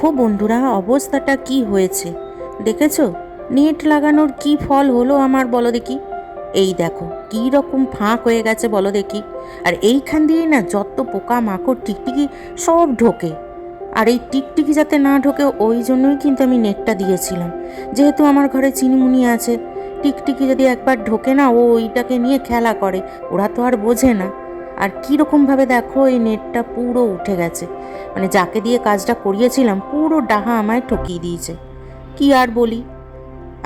দেখো বন্ধুরা, অবস্থাটা কি হয়েছে? দেখেছ? নেট লাগানোর কি ফল হলো আমার বলো দেখি। এই দেখো, কী রকম ফাঁক হয়ে গেছে বলো দেখি। আর এইখান দিয়ে না যত পোকা মাকড় টিকটিকি সব ঢোকে। আর এই টিকটিকি যাতে না ঢোকে, ওই জন্যই কিন্তু আমি নেটটা দিয়েছিলাম। যেহেতু আমার ঘরে চিনিমুনি আছে, টিকটিকি যদি একবার ঢোকে না, ও ওইটাকে নিয়ে খেলা করে। ওরা তো আর বোঝে না। আর কীরকমভাবে দেখো এই নেটটা পুরো উঠে গেছে। মানে যাকে দিয়ে কাজটা করিয়েছিলাম, পুরো ডাহা আমায় ঠকিয়ে দিয়েছে। কি আর বলি?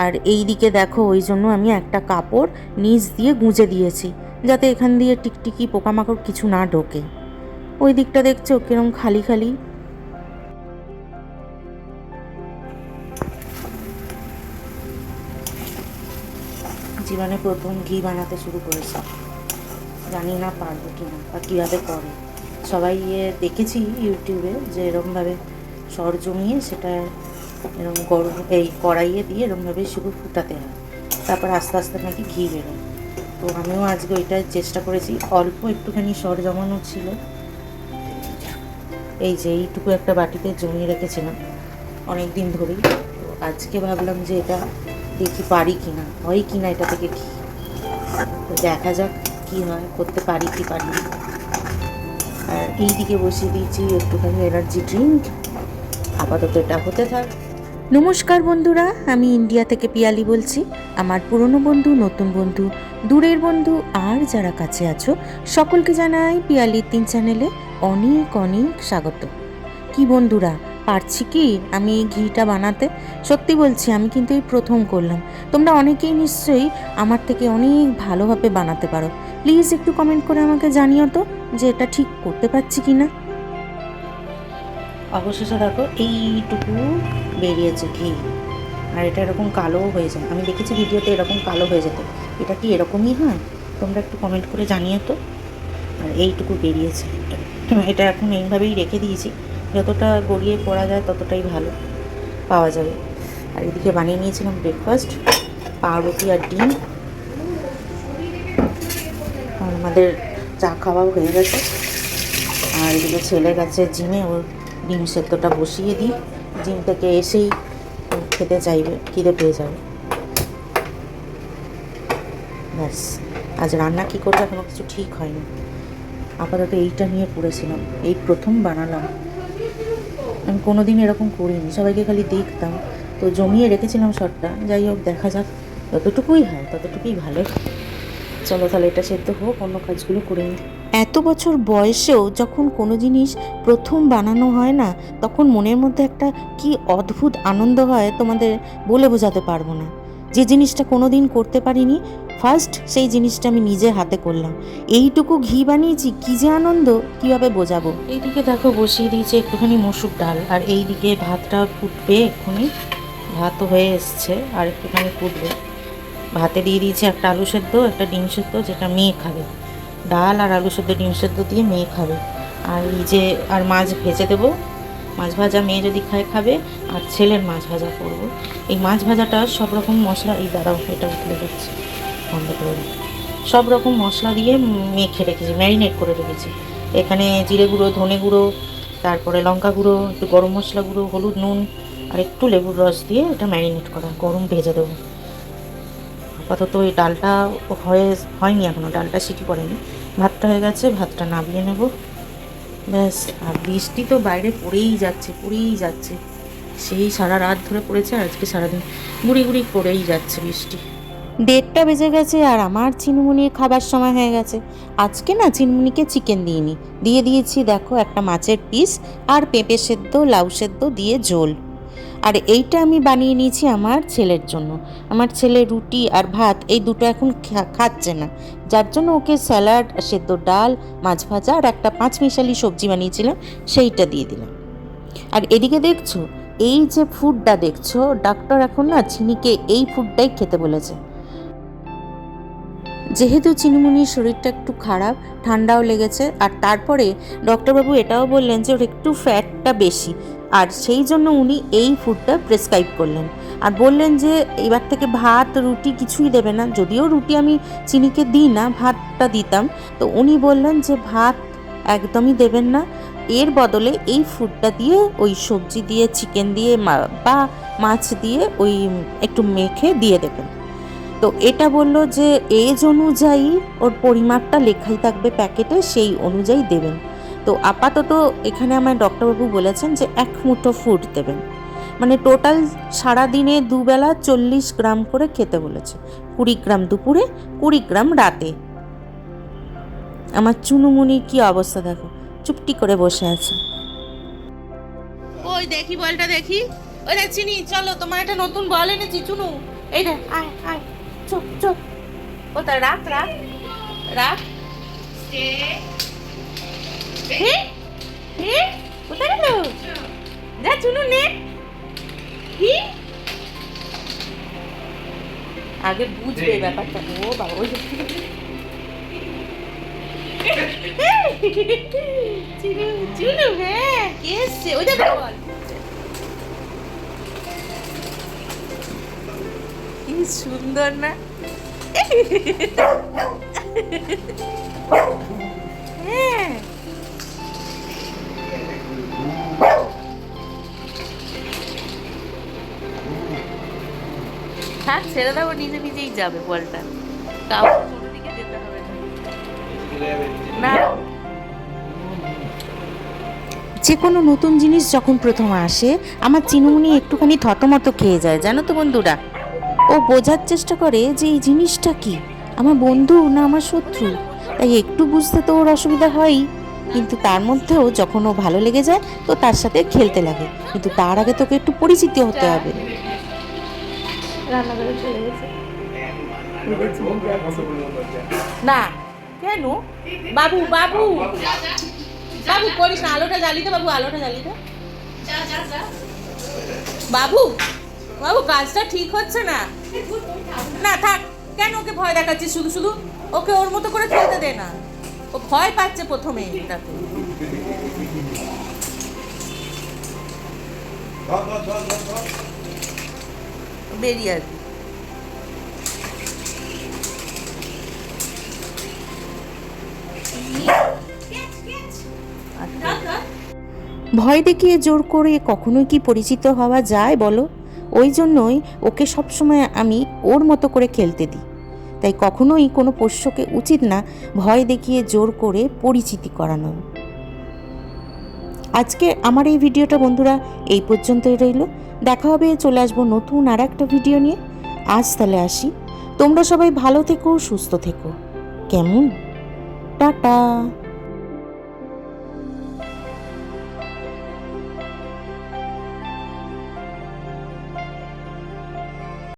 আর এই দিকে দেখো, ওই জন্য আমি একটা কাপড় নিচ দিয়ে গুঁজে দিয়েছি, যাতে এখান দিয়ে টিকটিকি, পোকামাকড় কিছু না ঢোকে। ওই দিকটা দেখছ কিরম খালি খালি? জীবনে প্রথম ঘি বানাতে শুরু করেছি। জানি না পারব কি না বা কীভাবে করে। সবাই ইয়ে দেখেছি ইউটিউবে যে এরকমভাবে সর জমিয়ে সেটা এরকম গরম এই কড়াইয়ে দিয়ে এরকমভাবে শুধু ফুটাতে হয়। তারপর আস্তে আস্তে নাকি ঘি বেরোয়। তো আমিও আজকে ওইটাই চেষ্টা করেছি। অল্প একটুখানি সর জমানো ছিল। এই যে এইটুকু একটা বাটিতে জমিয়ে রেখেছিলাম অনেক দিন ধরেই। তো আজকে ভাবলাম যে এটা দেখি পারি কি না হয় কি না এটা থেকে ঘি তো দেখা যাক। কি হয়, করতে পারি কি পারি। আর এই দিকে বসিয়ে দিয়েছি একটুখানি এনার্জি ড্রিঙ্ক আপাতত এটা হতে থাক। নমস্কার বন্ধুরা, আমি ইন্ডিয়া থেকে পিয়ালি বলছি। আমার পুরনো বন্ধু, নতুন বন্ধু, দূরের বন্ধু, আর যারা কাছে আছো, সকলকে জানাই পিয়ালির তিন চ্যানেলে অনেক অনেক স্বাগত। কি বন্ধুরা, পারছি কি আমি এই ঘিটা বানাতে? সত্যি বলছি, আমি কিন্তু এই প্রথম করলাম। তোমরা অনেকেই নিশ্চয়ই আমার থেকে অনেক ভালোভাবে বানাতে পারো। প্লিজ একটু কমেন্ট করে আমাকে জানিও তো যে এটা ঠিক করতে পারছি কি না অবশেষে দেখো এইটুকু বেরিয়েছে ঘি। আর এটা এরকম কালোও হয়ে যায়। আমি দেখেছি ভিডিওতে এরকম কালো হয়ে যেত। এটা কি এরকমই হয়? তোমরা একটু কমেন্ট করে জানিয়ে তো। আর এইটুকু বেরিয়েছে। এটা এখন এইভাবেই রেখে দিয়েছি। যতটা গড়িয়ে পড়া যায় ততটাই ভালো পাওয়া যাবে। আর এদিকে বানিয়ে নিয়েছিলাম ব্রেকফাস্ট পাউরুটি আর ডিম। আমাদের চা খাওয়াও হয়ে গেছে। আর এদিকে ছেলে গেছে জিমে, ওর ডিম সেদ্ধটা বসিয়ে দিই। জিম থেকে এসেই খেতে চাইবে, খিদে পেয়ে যাবে। ব্যাস, আজ রান্না কী করব এখনও কিছু ঠিক হয়নি। আপাতত এইটা নিয়ে পড়েছিলাম, এই প্রথম বানালাম। আমি কোনো কোনোদিন এরকম করিনি, সবাইকে খালি দেখতাম। তো জমিয়ে রেখেছিলাম শটটা, যাই হোক, দেখা যাক, যতটুকুই হয় ততটুকুই ভালো। চলো তাহলে এটা সেদ্ধ হোক অন্য কাজগুলো করে নিই। এত বছর বয়সেও যখন কোনো জিনিস প্রথম বানানো হয় না তখন মনের মধ্যে একটা কি অদ্ভুত আনন্দ হয় তোমাদের বলে বোঝাতে পারব না। যে জিনিসটা কোনো দিন করতে পারিনি ফার্স্ট সেই জিনিসটা আমি নিজে হাতে করলাম। এইটুকু ঘি বানিয়েছি কি যে আনন্দ কীভাবে বোঝাবো? এইদিকে দেখো বসিয়ে দিয়েছে একটুখানি মসুর ডাল আর এইদিকে ভাতটা ফুটবে এক্ষুনি। ভাতও হয়ে এসছে আর একটুখানি ফুটবে। ভাতে দিয়ে দিয়েছি একটা আলু সেদ্ধ, একটা ডিম সেদ্ধ, যেটা মেয়ে খাবে। ডাল আর আলু সেদ্ধ, ডিম সেদ্ধ দিয়ে মেয়ে খাবে। আর এই যে, আর মাছ ভেজে দেবো। মাছ ভাজা মেয়ে যদি খায়, খাবে। আর ছেলের মাছ ভাজা করব। এই মাছ ভাজাটা সব রকম মশলা, এই দাঁড়াও, এটা উঠলে যাচ্ছে। বন্ধ করে। সব রকম মশলা দিয়ে মেখে রেখেছি, ম্যারিনেট করে রেখেছি। এখানে জিরে গুঁড়ো, ধনে গুঁড়ো, তারপরে লঙ্কা গুঁড়ো, একটু গরম মশলা গুঁড়ো, হলুদ নুন, আর একটু লেবুর রস দিয়ে এটা ম্যারিনেট করা। গরম ভেজে দেবো। আপাতত ওই ডালটা হয়ে, হয়নি এখনও ডালটা সিটি পড়েনি। ভাতটা হয়ে গেছে, ভাতটা নামিয়ে নেব। ব্যাস, আর বৃষ্টি তো বাইরে পড়েই যাচ্ছে পড়েই যাচ্ছে। সেই সারা রাত ধরে পড়েছে, আর আজকে সারাদিন গুড়ি গুড়ি পড়েই যাচ্ছে বৃষ্টি। দেড়টা বেজে গেছে, আর আমার চিনমুনির খাবার সময় হয়ে গেছে। আজকে না চিনমুনিকে চিকেন দিইনি দিয়ে দিয়েছি, দেখো, একটা মাছের পিস আর পেঁপে সেদ্ধ, লাউ সেদ্ধ দিয়ে ঝোল। আর এইটা আমি বানিয়ে নিয়েছি আমার ছেলের জন্য। আমার ছেলে রুটি আর ভাত এই দুটো এখন খাচ্ছে না। যার জন্য ওকে স্যালাড, সেদ্ধ ডাল, মাছ ভাজা আর একটা পাঁচ মিশালি সবজি বানিয়েছিলাম, সেইটা দিয়ে দিলাম। আর এদিকে দেখছ, এই যে ফুডটা দেখছ ডাক্তার এখন না চিনিকে এই ফুডটাই খেতে বলেছে। যেহেতু চিনিমুনির শরীরটা একটু খারাপ, ঠান্ডাও লেগেছে, আর তারপরে ডক্টরবাবু এটাও বললেন যে ওর একটু ফ্যাটটা বেশি। আর সেই জন্য উনি এই ফুডটা প্রেসক্রাইব করলেন। আর বললেন যে এবার থেকে ভাত, রুটি কিছুই দেবে না। যদিও রুটি আমি চিনিকে দিই না, ভাতটা দিতাম। তো উনি বললেন যে ভাত একদমই দেবেন না। এর বদলে এই ফুডটা দিয়ে ওই সবজি দিয়ে, চিকেন দিয়ে বা মাছ দিয়ে ওই একটু মেখে দিয়ে দেবেন। তো এটা বলল যে এজ অনুযায়ী ওর পরিমাপটা লেখাই থাকবে প্যাকেটে, সেই অনুযায়ী দেবেন। তো আপাতত এখানে আমার ডক্টরবাবু বলেছেন যে এক মুঠো ফুড দেবেন। মানে টোটাল সারাদিনে দুবেলা চল্লিশ গ্রাম করে খেতে বলেছে। কুড়ি গ্রাম দুপুরে, কুড়ি গ্রাম রাতে। আমার চুনুমুনির কি অবস্থা দেখো, চুপটি করে বসে আছে। ওই দেখি বলটা দেখি। ওই চিনি, চলো তোমার একটা নতুন বল এনেছি, চুনু। এই দেখ, আয় আয়। চুপ চুপ ও রাখ রাখ রাখ। হে? হে? কোথায় গেল? যা চুনু নে। কি? আগে বুঝবে ব্যাপারটা। ও বাবা ওই চুনু চুনু হ্যাঁ কে এসছে? ওই দেখো বল কি সুন্দর না? হ্যাঁ। ছেড়ে ও নিজে নিজেই যাবে বলটা। না না। যে কোনো নতুন জিনিস যখন প্রথম আসে, আমার চিনুমুনি একটুখানি থতমত খেয়ে যায়, জানো তো বন্ধুরা? ও বোঝার চেষ্টা করে যে এই জিনিসটা কি? আমার বন্ধু না আমার শত্রু। তাই একটু বুঝতে তো ওর অসুবিধা হয়ই। কিন্তু তার মধ্যেও যখন ও ভালো লেগে যায়, তো তার সাথে খেলতে লাগে। কিন্তু তার আগে তোকে একটু পরিচিত হতে হবে। না, কেন? বাবু বাবু! বাবু, করিস না, আলোটা জ্বালি দে বাবু, আলোটা জ্বালি দে। বাবু! বাবু, কাজটা ঠিক হচ্ছে না। না, থাক। কেন ওকে ভয় দেখাচ্ছিস? শুধু শুধু ওকে ওর মতো করে খেলতে দে না। ও ভয় পাচ্ছে প্রথমে তাতে বেরিয়ে ভয় দেখিয়ে জোর করে কখনোই কি পরিচিত হওয়া যায়, বলো? ওই জন্যই ওকে সবসময় আমি ওর মতো করে খেলতে দিই। তাই কখনোই কোনো পোষ্যকে উচিত না ভয় দেখিয়ে জোর করে পরিচিতি করানো আজকে আমার এই ভিডিওটা বন্ধুরা এই পর্যন্তই রইল। দেখা হবে, চলে আসব নতুন আর একটা ভিডিও নিয়ে। আজ তাহলে আসি। তোমরা সবাই ভালো থেকো, সুস্থ থেকো। কেমন? টাটা।